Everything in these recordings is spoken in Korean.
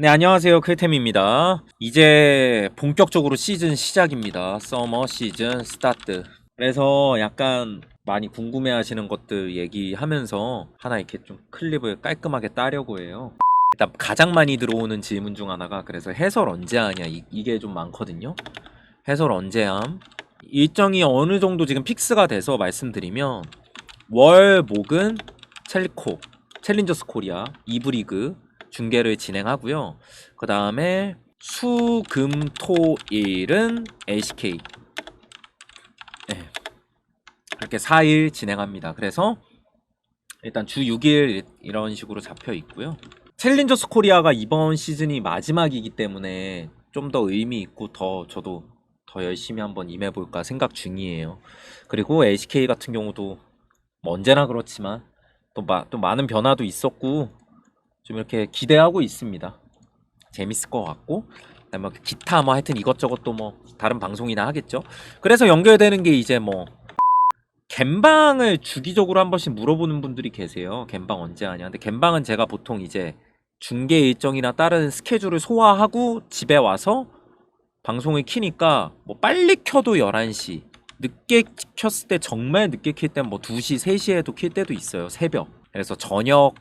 네, 안녕하세요. 클템입니다. 이제 본격적으로 시즌 시작입니다. 서머 시즌 스타트. 그래서 약간 많이 궁금해 하시는 것들 얘기하면서 하나 이렇게 좀 클립을 깔끔하게 따려고 해요. 일단 가장 많이 들어오는 질문 중 하나가 그래서 해설 언제 하냐 이, 이게 좀 많거든요. 해설 언제 함? 일정이 어느 정도 지금 픽스가 돼서 말씀드리면 월, 목은 첼코, 챌린저스 코리아, 이브리그 중계를 진행하고요. 그 다음에 수, 금, 토, 일은 LCK. 네. 이렇게 4일 진행합니다. 그래서 일단 주 6일 이런 식으로 잡혀 있고요. 챌린저스 코리아가 이번 시즌이 마지막이기 때문에 좀 더 의미 있고 더 저도 더 열심히 한번 임해볼까 생각 중이에요. 그리고 LCK 같은 경우도 뭐 언제나 그렇지만 또, 마, 또 많은 변화도 있었고 좀 이렇게 기대하고 있습니다. 재밌을 것 같고 뭐 기타 뭐 하여튼 이것저것 또 뭐 다른 방송이나 하겠죠. 그래서 연결되는 게 이제 뭐 갬방을 주기적으로 한 번씩 물어보는 분들이 계세요. 갬방 언제 하냐. 근데 갬방은 제가 보통 이제 중계 일정이나 다른 스케줄을 소화하고 집에 와서 방송을 키니까 뭐 빨리 켜도 11시 늦게 켰을 때 정말 늦게 킬 때는 뭐 2시, 3시에도 킬 때도 있어요. 새벽. 그래서 저녁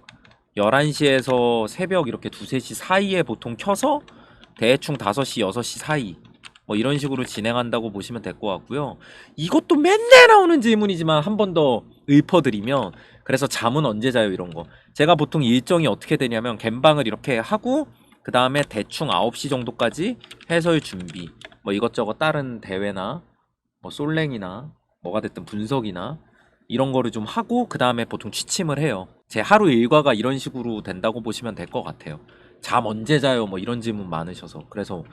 11시에서 새벽 이렇게 2, 3시 사이에 보통 켜서 대충 5시, 6시 사이 뭐 이런 식으로 진행한다고 보시면 될 것 같고요. 이것도 맨날 나오는 질문이지만 한 번 더 읊어드리면 그래서 잠은 언제 자요? 이런 거. 제가 보통 일정이 어떻게 되냐면 갬방을 이렇게 하고 그 다음에 대충 9시 정도까지 해설 준비. 뭐 이것저것 다른 대회나 뭐 솔랭이나 뭐가 됐든 분석이나 이런 거를 좀 하고 그 다음에 보통 취침을 해요. 제 하루 일과가 이런 식으로 된다고 보시면 될 것 같아요. 잠 언제 자요? 뭐 이런 질문 많으셔서 그래서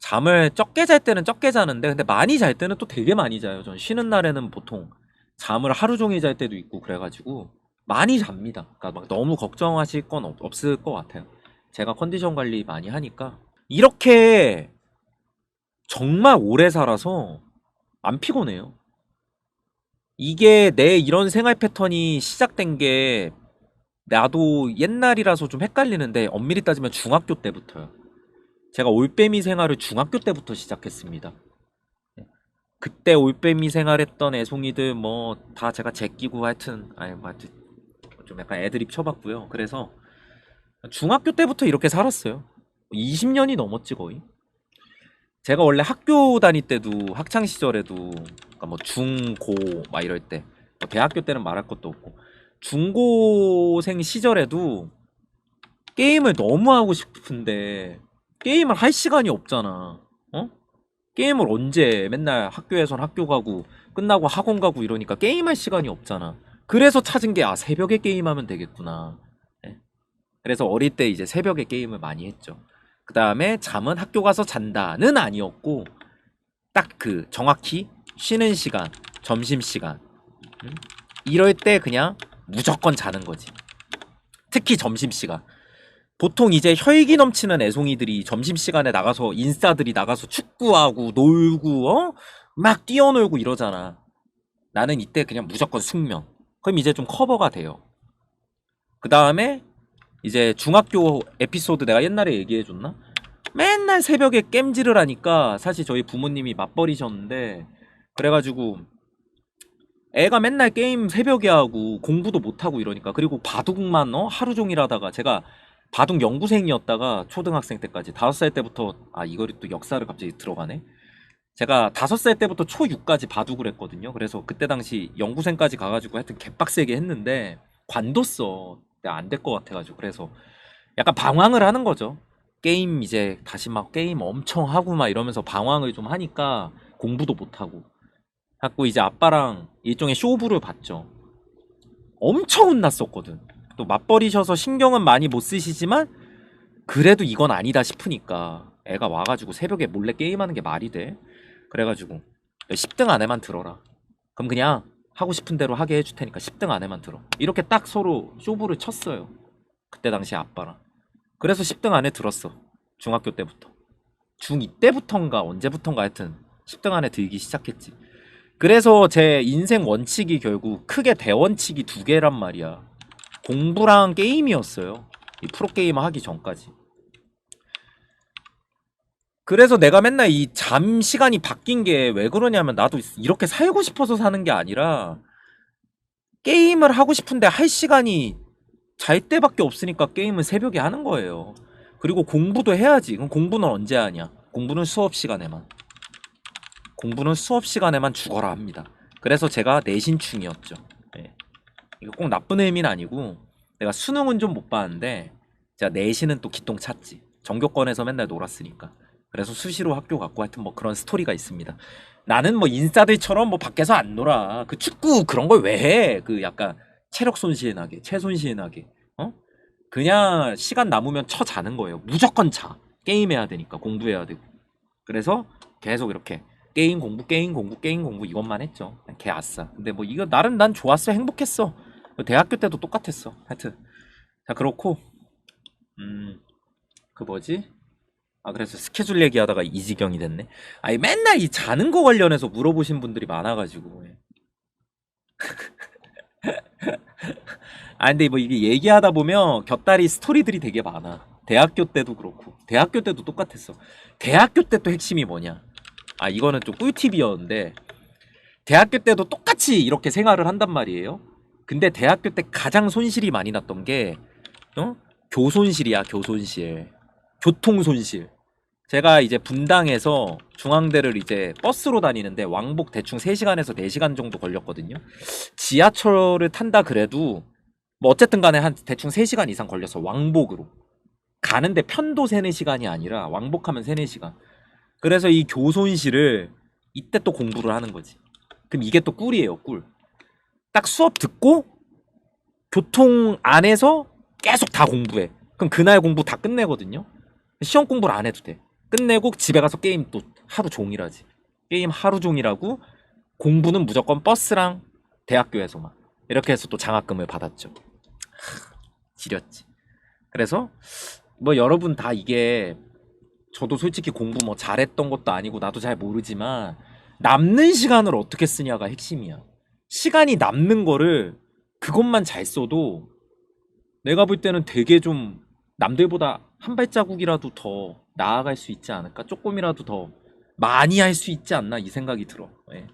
잠을 적게 잘 때는 적게 자는데 근데 많이 잘 때는 또 되게 많이 자요. 전 쉬는 날에는 보통 잠을 하루 종일 잘 때도 있고 그래가지고 많이 잡니다. 그러니까 막 너무 걱정하실 건 없, 없을 것 같아요. 제가 컨디션 관리 많이 하니까 이렇게 정말 오래 살아서 안 피곤해요. 이게 내 이런 생활 패턴이 시작된 게 나도 옛날이라서 좀 헷갈리는데 엄밀히 따지면 중학교 때부터요. 제가 올빼미 생활을 중학교 때부터 시작했습니다. 그때 올빼미 생활했던 애송이들 뭐 다 제가 제끼고 하여튼 아니 뭐 하여튼 좀 약간 애드립 쳐봤고요. 그래서 중학교 때부터 이렇게 살았어요. 20년이 넘었지 거의. 제가 원래 학교 다닐 때도 학창 시절에도 그러니까 뭐 중고 막 이럴 때 뭐 대학교 때는 말할 것도 없고 중고생 시절에도 게임을 너무 하고 싶은데 게임을 할 시간이 없잖아. 어? 게임을 언제 맨날 학교에선 학교 가고 끝나고 학원 가고 이러니까 게임할 시간이 없잖아. 그래서 찾은 게 아 새벽에 게임하면 되겠구나. 예. 그래서 어릴 때 이제 새벽에 게임을 많이 했죠. 그 다음에 잠은 학교 가서 잔다는 아니었고 딱 그 정확히 쉬는 시간, 점심 시간 음? 이럴 때 그냥 무조건 자는 거지. 특히 점심 시간. 보통 이제 혈기 넘치는 애송이들이 점심 시간에 나가서 인싸들이 나가서 축구하고 놀고 어? 막 뛰어놀고 이러잖아. 나는 이때 그냥 무조건 숙면. 그럼 이제 좀 커버가 돼요. 그 다음에 이제 중학교 에피소드 내가 옛날에 얘기해 줬나? 맨날 새벽에 겜질을 하니까 사실 저희 부모님이 맞벌이셨는데 그래가지고 애가 맨날 게임 새벽에 하고 공부도 못하고 이러니까 그리고 바둑만 어? 하루 종일 하다가 제가 바둑 연구생이었다가 초등학생 때까지 다섯 살 때부터 아 이거를 또 역사를 갑자기 들어가네 제가 다섯 살 때부터 초6까지 바둑을 했거든요 그래서 그때 당시 연구생까지 가가지고 하여튼 개빡세게 했는데 관뒀어 안 될 것 같아가지고 그래서 약간 방황을 하는 거죠 게임 이제 다시 막 게임 엄청 하고 막 이러면서 방황을 좀 하니까 공부도 못 하고 갖고 이제 아빠랑 일종의 쇼부를 봤죠. 엄청 혼났었거든. 또 맞벌이셔서 신경은 많이 못 쓰시지만 그래도 이건 아니다 싶으니까 애가 와가지고 새벽에 몰래 게임하는 게 말이 돼. 그래가지고 10등 안에만 들어라. 그럼 그냥 하고 싶은 대로 하게 해줄 테니까 10등 안에만 들어. 이렇게 딱 서로 쇼부를 쳤어요. 그때 당시 아빠랑. 그래서 10등 안에 들었어. 중학교 때부터. 중2 때부턴가 언제부턴가 하여튼 10등 안에 들기 시작했지. 그래서 제 인생 원칙이 결국 크게 대원칙이 두 개란 말이야. 공부랑 게임이었어요. 이 프로게이머 하기 전까지. 그래서 내가 맨날 이 잠 시간이 바뀐 게 왜 그러냐면 나도 이렇게 살고 싶어서 사는 게 아니라 게임을 하고 싶은데 할 시간이 잘 때밖에 없으니까 게임은 새벽에 하는 거예요. 그리고 공부도 해야지. 그럼 공부는 언제 하냐? 공부는 수업 시간에만. 공부는 수업 시간에만 죽어라 합니다. 그래서 제가 내신충이었죠. 예. 이거 꼭 나쁜 의미는 아니고 내가 수능은 좀 못 봤는데 제가 내신은 또 기똥 찼지. 전교권에서 맨날 놀았으니까. 그래서 수시로 학교 갔고 하여튼 뭐 그런 스토리가 있습니다. 나는 뭐 인싸들처럼 뭐 밖에서 안 놀아. 그 축구 그런 걸 왜 해? 그 약간 체력 손실 나게, 체손실 나게. 어? 그냥 시간 남으면 쳐 자는 거예요. 무조건 자. 게임해야 되니까 공부해야 되고. 그래서 계속 이렇게 게임 공부, 게임 공부, 게임 공부 이것만 했죠. 개 아싸. 근데 뭐 이거 나름 난 좋았어, 행복했어. 대학교 때도 똑같았어. 하여튼 자 그렇고 음 그 뭐지? 아 그래서 스케줄 얘기하다가 이 지경이 됐네. 아니 맨날 이 자는 거 관련해서 물어보신 분들이 많아가지고. 예. 아 근데 뭐 이게 얘기하다 보면 곁다리 스토리들이 되게 많아. 대학교 때도 그렇고 대학교 때도 똑같았어. 대학교 때 또 핵심이 뭐냐? 아 이거는 좀 꿀팁이었는데 대학교 때도 똑같이 이렇게 생활을 한단 말이에요. 근데 대학교 때 가장 손실이 많이 났던 게 어? 교손실이야 교손실. 교통 손실. 제가 이제 분당에서 중앙대를 이제 버스로 다니는데 왕복 대충 3시간에서 4시간 정도 걸렸거든요. 지하철을 탄다 그래도 뭐 어쨌든 간에 한 대충 3시간 이상 걸려서 왕복으로. 가는데 편도 3, 4시간이 아니라 왕복하면 3, 4시간. 그래서 이 교손실을 이때 또 공부를 하는 거지. 그럼 이게 또 꿀이에요, 꿀. 딱 수업 듣고 교통 안에서 계속 다 공부해. 그럼 그날 공부 다 끝내거든요. 시험 공부를 안 해도 돼. 끝내고 집에 가서 게임 또 하루 종일 하지. 게임 하루 종일 하고 공부는 무조건 버스랑 대학교에서만. 이렇게 해서 또 장학금을 받았죠. 하, 지렸지. 그래서 뭐 여러분 다 이게 저도 솔직히 공부 뭐 잘했던 것도 아니고 나도 잘 모르지만 남는 시간을 어떻게 쓰냐가 핵심이야. 시간이 남는 거를 그것만 잘 써도 내가 볼 때는 되게 좀 남들보다 한 발자국이라도 더 나아갈 수 있지 않을까? 조금이라도 더 많이 할 수 있지 않나? 이 생각이 들어. 예.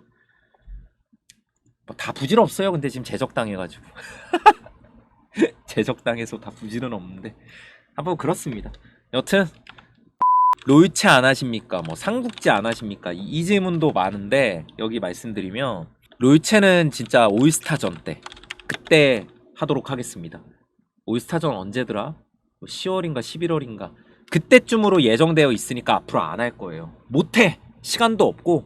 뭐다 부질없어요. 근데 지금 제적당해가지고. 제적당해서 다 부질은 없는데. 한번 그렇습니다. 여튼 롤체 안 하십니까? 뭐 삼국지 안 하십니까? 이, 이 질문도 많은데 여기 말씀드리면 롤체는 진짜 올스타전 때 그때 하도록 하겠습니다. 올스타전 언제더라? 10월인가 11월인가 그때쯤으로 예정되어 있으니까 앞으로 안 할 거예요. 못해 시간도 없고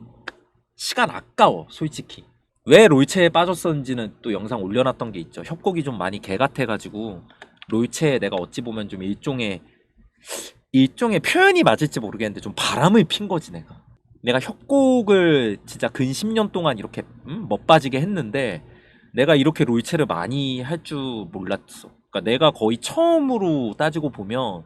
시간 아까워 솔직히 왜 롤체에 빠졌었는지는 또 영상 올려놨던 게 있죠. 협곡이 좀 많이 개 같아가지고 롤체에 내가 어찌 보면 좀 일종의 일종의 표현이 맞을지 모르겠는데 좀 바람을 핀 거지 내가. 내가 협곡을 진짜 근 10년 동안 이렇게 음, 멋빠지게 했는데 내가 이렇게 롤체를 많이 할 줄 몰랐어. 그러니까 내가 거의 처음으로 따지고 보면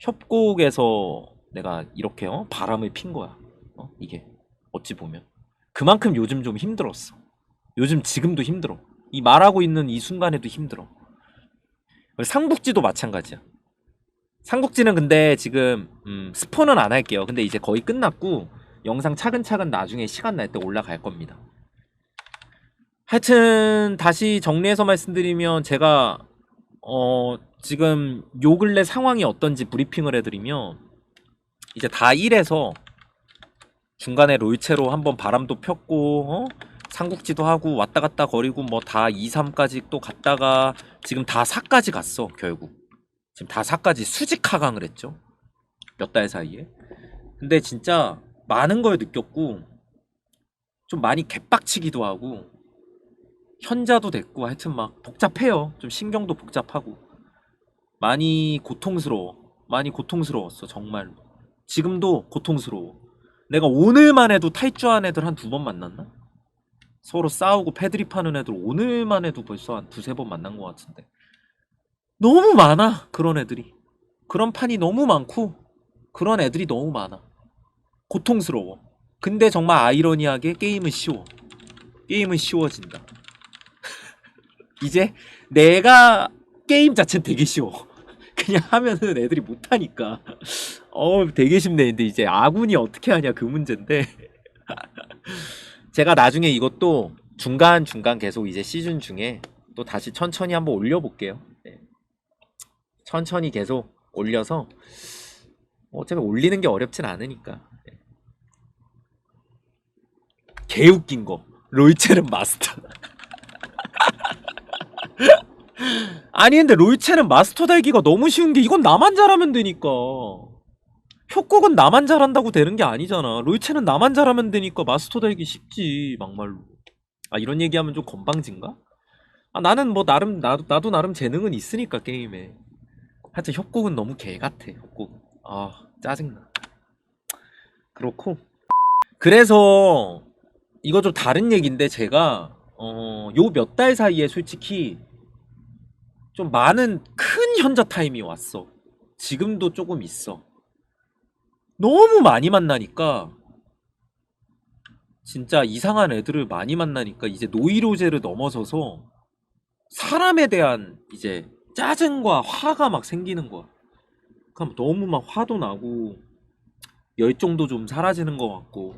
협곡에서 내가 이렇게 어? 바람을 핀 거야. 어? 이게 어찌 보면 그만큼 요즘 좀 힘들었어. 요즘 지금도 힘들어. 이 말하고 있는 이 순간에도 힘들어. 삼국지도 마찬가지야. 삼국지는 근데 지금 음, 스포는 안 할게요. 근데 이제 거의 끝났고 영상 차근차근 나중에 시간 날 때 올라갈 겁니다. 하여튼 다시 정리해서 말씀드리면 제가 어 지금 요 근래 상황이 어떤지 브리핑을 해드리면 이제 다 1에서 중간에 롤체로 한번 바람도 폈고 어? 삼국지도 하고 왔다 갔다 거리고 뭐 다 2, 3까지 또 갔다가 지금 다 4까지 갔어 결국. 지금 다 4까지 수직 하강을 했죠. 몇 달 사이에. 근데 진짜 많은 걸 느꼈고 좀 많이 개빡치기도 하고 현자도 됐고 하여튼 막 복잡해요. 좀 신경도 복잡하고. 많이 고통스러워. 많이 고통스러웠어 정말로. 지금도 고통스러워. 내가 오늘만 해도 탈주한 애들 한 두 번 만났나? 서로 싸우고 패드립 하는 애들 오늘만 해도 벌써 한 두세 번 만난 것 같은데. 너무 많아 그런 애들이. 그런 판이 너무 많고 그런 애들이 너무 많아. 고통스러워. 근데 정말 아이러니하게 게임은 쉬워. 게임은 쉬워진다 이제 내가 게임 자체는 되게 쉬워. 그냥 하면은 애들이 못하니까. 어 되게 쉽네. 근데 이제 아군이 어떻게 하냐 그 문제인데. 제가 나중에 이것도 중간 중간 계속 이제 시즌 중에 또 다시 천천히 한번 올려볼게요. 네. 천천히 계속 올려서 어차피 올리는 게 어렵진 않으니까. 네. 개 웃긴 거. 로이체는 마스터 아니 근데 로이체는 마스터 달기가 너무 쉬운 게 이건 나만 잘하면 되니까. 협곡은 나만 잘한다고 되는 게 아니잖아. 로이체는 나만 잘하면 되니까 마스터 달기 쉽지 막말로. 아 이런 얘기하면 좀 건방진가? 아 나는 뭐 나름 나도, 나도 나름 재능은 있으니까 게임에. 하여튼 협곡은 너무 개 같아 협곡. 아 짜증나. 그렇고. 그래서 이거 좀 다른 얘기인데 제가 어, 요 몇 달 사이에 솔직히 좀 많은 큰 현자 타임이 왔어. 지금도 조금 있어. 너무 많이 만나니까 진짜 이상한 애들을 많이 만나니까 이제 노이로제를 넘어서서 사람에 대한 이제 짜증과 화가 막 생기는 거야. 그럼 너무 막 화도 나고 열정도 좀 사라지는 것 같고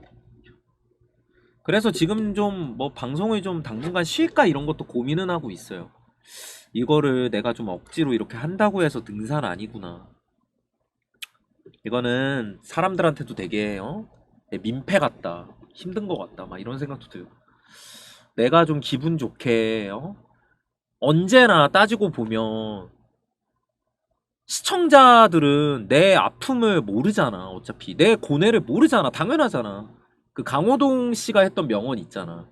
그래서 지금 좀 뭐 방송을 좀 당분간 쉴까 이런 것도 고민은 하고 있어요. 이거를 내가 좀 억지로 이렇게 한다고 해서 등산 아니구나. 이거는 사람들한테도 되게 어? 민폐 같다. 힘든 것 같다. 막 이런 생각도 들고. 내가 좀 기분 좋게 어? 언제나 따지고 보면 시청자들은 내 아픔을 모르잖아. 어차피 내 고뇌를 모르잖아. 당연하잖아. 그 강호동 씨가 했던 명언 있잖아.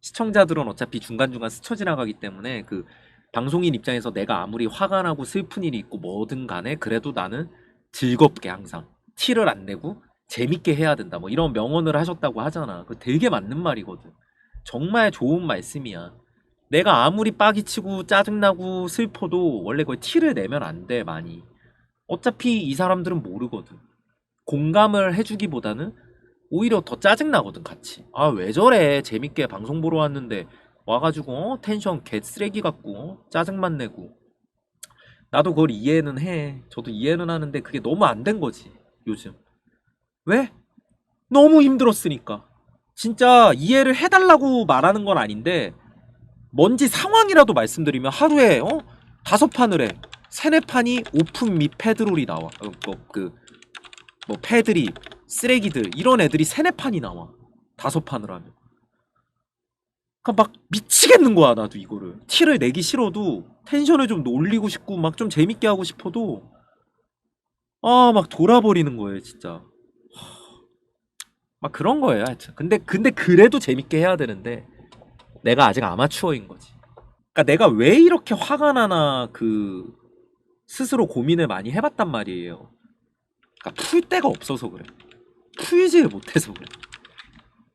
시청자들은 어차피 중간중간 스쳐 지나가기 때문에 그 방송인 입장에서 내가 아무리 화가 나고 슬픈 일이 있고 뭐든 간에 그래도 나는 즐겁게 항상 티를 안 내고 재밌게 해야 된다. 뭐 이런 명언을 하셨다고 하잖아. 그 되게 맞는 말이거든. 정말 좋은 말씀이야. 내가 아무리 빠기치고 짜증나고 슬퍼도 원래 거의 티를 내면 안 돼, 많이. 어차피 이 사람들은 모르거든. 공감을 해주기보다는 오히려 더 짜증나거든, 같이. 아, 왜 저래? 재밌게 방송 보러 왔는데 와가지고 어? 텐션 개 쓰레기 같고 어? 짜증만 내고. 나도 그걸 이해는 해. 저도 이해는 하는데 그게 너무 안 된 거지, 요즘. 왜? 너무 힘들었으니까. 진짜 이해를 해달라고 말하는 건 아닌데, 뭔지 상황이라도 말씀드리면 하루에 어? 다섯 판을 해. 세네 판이 오픈 및 패드롤이 나와. 어, 뭐, 그, 뭐 패드립, 쓰레기들 이런 애들이 세네 판이 나와. 다섯 판을 하면. 그러니까 막 미치겠는 거야 나도 이거를. 티를 내기 싫어도 텐션을 좀 올리고 싶고 막 좀 재밌게 하고 싶어도 아 막 돌아버리는 거예요 진짜. 막 그런 거예요 하여튼. 근데 근데 그래도 재밌게 해야 되는데 내가 아직 아마추어인 거지. 그러니까 내가 왜 이렇게 화가 나나 그 스스로 고민을 많이 해봤단 말이에요. 그러니까 풀 데가 없어서 그래. 풀지를 못해서 그래.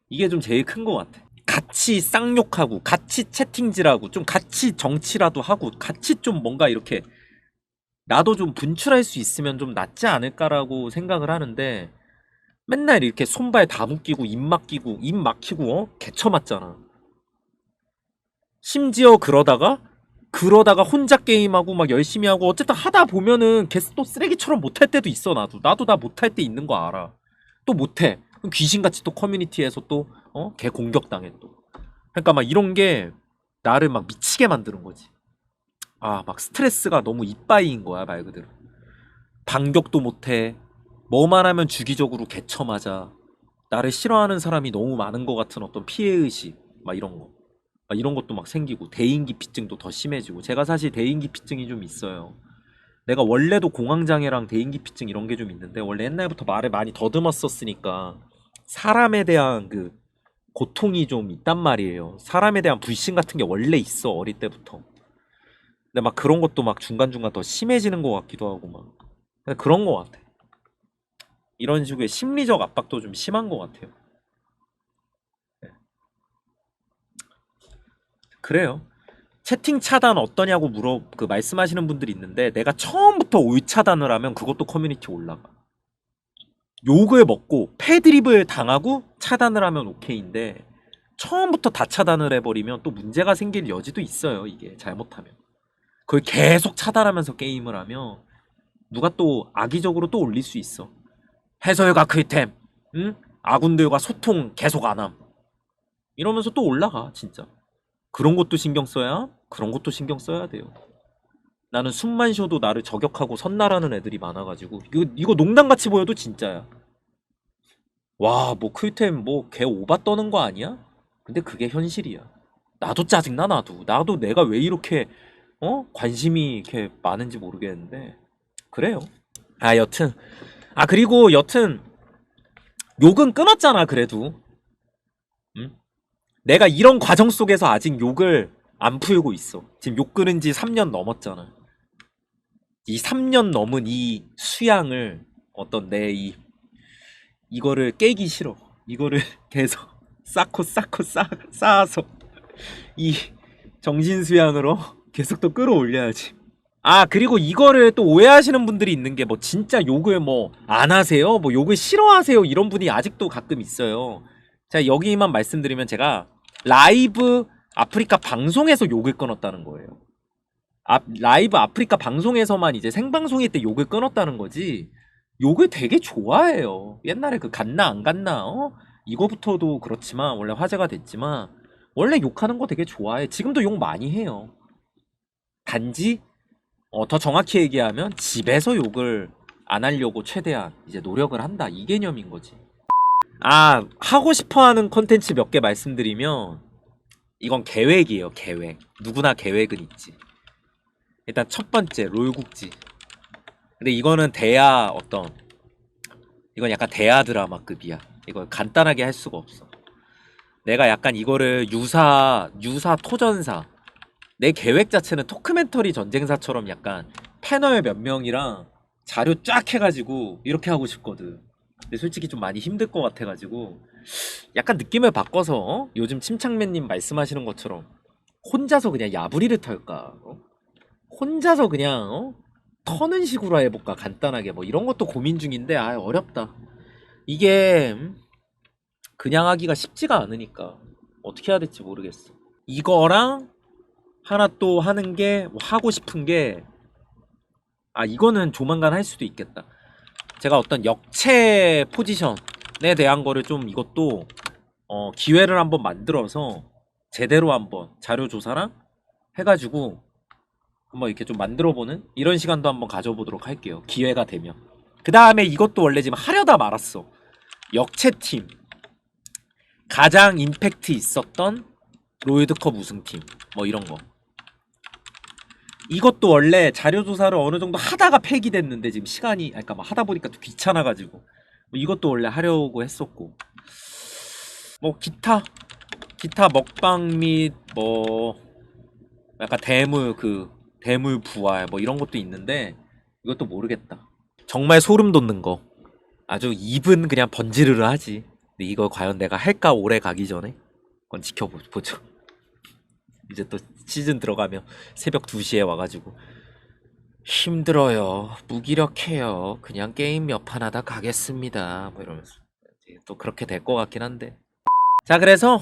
이게 좀 제일 큰것 같아. 같이 쌍욕하고, 같이 채팅질하고, 좀 같이 정치라도 하고, 같이 좀 뭔가 이렇게 나도 좀 분출할 수 있으면 좀 낫지 않을까라고 생각을 하는데 맨날 이렇게 손발 다 묶이고 입 막히고 입 막히고 어? 개쳐 맞잖아. 심지어 그러다가 그러다가 혼자 게임하고 막 열심히 하고 어쨌든 하다 보면은 걔또 쓰레기처럼 못할 때도 있어 나도 나도 나 못할 때 있는 거 알아 또 못해 귀신같이 또 커뮤니티에서 또어걔 공격당해 또. 그러니까 막 이런 게 나를 막 미치게 만드는 거지. 아 막 스트레스가 너무 이빠이인 거야 말 그대로. 반격도 못해. 뭐만 하면 주기적으로 개쳐 맞아. 나를 싫어하는 사람이 너무 많은 것 같은 어떤 피해의식 막 이런 거. 막 이런 것도 막 생기고 대인기피증도 더 심해지고. 제가 사실 대인기피증이 좀 있어요. 내가 원래도 공황장애랑 대인기피증 이런 게 좀 있는데 원래 옛날부터 말을 많이 더듬었었으니까 사람에 대한 그 고통이 좀 있단 말이에요. 사람에 대한 불신 같은 게 원래 있어 어릴 때부터. 근데 막 그런 것도 막 중간중간 더 심해지는 것 같기도 하고 막 그런 것 같아. 이런 식의 심리적 압박도 좀 심한 것 같아요. 그래요. 채팅 차단 어떠냐고 물어 그 말씀하시는 분들이 있는데 내가 처음부터 올 차단을 하면 그것도 커뮤니티 올라가. 욕을 먹고 패드립을 당하고 차단을 하면 오케이인데 처음부터 다 차단을 해버리면 또 문제가 생길 여지도 있어요. 이게 잘못하면. 그걸 계속 차단하면서 게임을 하면 누가 또 악의적으로 또 올릴 수 있어. 해설가 크이템, 응? 아군들과 소통 계속 안 함. 이러면서 또 올라가, 진짜. 그런 것도 신경 써야, 그런 것도 신경 써야 돼요. 나는 숨만 쉬어도 나를 저격하고 선나라는 애들이 많아가지고, 이거, 이거 농담같이 보여도 진짜야. 와, 뭐 크이템 뭐걔 오바 떠는 거 아니야? 근데 그게 현실이야. 나도 짜증나, 나도. 나도 내가 왜 이렇게, 어? 관심이 이렇게 많은지 모르겠는데. 그래요. 아, 여튼. 아, 그리고 여튼, 욕은 끊었잖아, 그래도. 응? 내가 이런 과정 속에서 아직 욕을 안 풀고 있어. 지금 욕 끊은 지 3년 넘었잖아. 이 3년 넘은 이 수양을 어떤 내 이, 이거를 깨기 싫어. 이거를 계속 쌓고 쌓고 쌓, 쌓아서 이 정신 수양으로 계속 또 끌어올려야지. 아 그리고 이거를 또 오해하시는 분들이 있는 게 뭐 진짜 욕을 뭐 안 하세요? 뭐 욕을 싫어하세요? 이런 분이 아직도 가끔 있어요. 자 여기만 말씀드리면 제가 라이브 아프리카 방송에서 욕을 끊었다는 거예요. 아, 라이브 아프리카 방송에서만 이제 생방송일 때 욕을 끊었다는 거지. 욕을 되게 좋아해요. 옛날에 그 갔나 안 갔나 어? 이거부터도 그렇지만 원래 화제가 됐지만 원래 욕하는 거 되게 좋아해. 지금도 욕 많이 해요. 단지 어, 더 정확히 얘기하면 집에서 욕을 안 하려고 최대한 이제 노력을 한다 이 개념인 거지. 아 하고 싶어하는 컨텐츠 몇 개 말씀드리면 이건 계획이에요 계획. 누구나 계획은 있지. 일단 첫 번째 롤국지. 근데 이거는 대야 어떤 이건 약간 대야 드라마급이야. 이걸 간단하게 할 수가 없어. 내가 약간 이거를 유사 유사 토전사 내 계획 자체는 토크멘터리 전쟁사처럼 약간 패널 몇 명이랑 자료 쫙 해가지고 이렇게 하고 싶거든. 근데 솔직히 좀 많이 힘들 것 같아가지고 약간 느낌을 바꿔서 어? 요즘 침착맨님 말씀하시는 것처럼 혼자서 그냥 야부리를 털까? 어? 혼자서 그냥 어? 터는 식으로 해볼까? 간단하게 뭐 이런 것도 고민 중인데 아 어렵다. 이게 음? 그냥 하기가 쉽지가 않으니까 어떻게 해야 될지 모르겠어. 이거랑 하나 또 하는 게 뭐 하고 싶은 게 아 이거는 조만간 할 수도 있겠다. 제가 어떤 역체 포지션에 대한 거를 좀 이것도 어 기회를 한번 만들어서 제대로 한번 자료 조사랑 해가지고 한번 이렇게 좀 만들어보는 이런 시간도 한번 가져보도록 할게요. 기회가 되면. 그 다음에 이것도 원래 지금 하려다 말았어. 역체팀. 가장 임팩트 있었던 롤드컵 우승팀. 뭐 이런 거. 이것도 원래 자료 조사를 어느 정도 하다가 폐기됐는데 지금 시간이 아까 막 하다 보니까 또 귀찮아 가지고 뭐 이것도 원래 하려고 했었고 뭐 기타 기타 먹방 및 뭐 약간 대물 그 대물 부활 뭐 이런 것도 있는데 이것도 모르겠다. 정말 소름 돋는 거. 아주 입은 그냥 번지르르 하지. 근데 이거 과연 내가 할까? 오래 가기 전에? 그건 지켜보죠. 이제 또 시즌 들어가면 새벽 2시에 와가지고. 힘들어요. 무기력해요. 그냥 게임 몇 판 하다 가겠습니다. 뭐 이러면서. 또 그렇게 될 것 같긴 한데. 자 그래서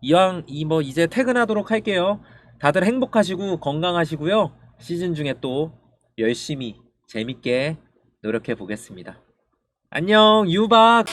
이왕 이 뭐 이제 퇴근하도록 할게요 다들 행복하시고 건강하시고요 시즌 중에 또 열심히 재밌게 노력해 보겠습니다 안녕 유박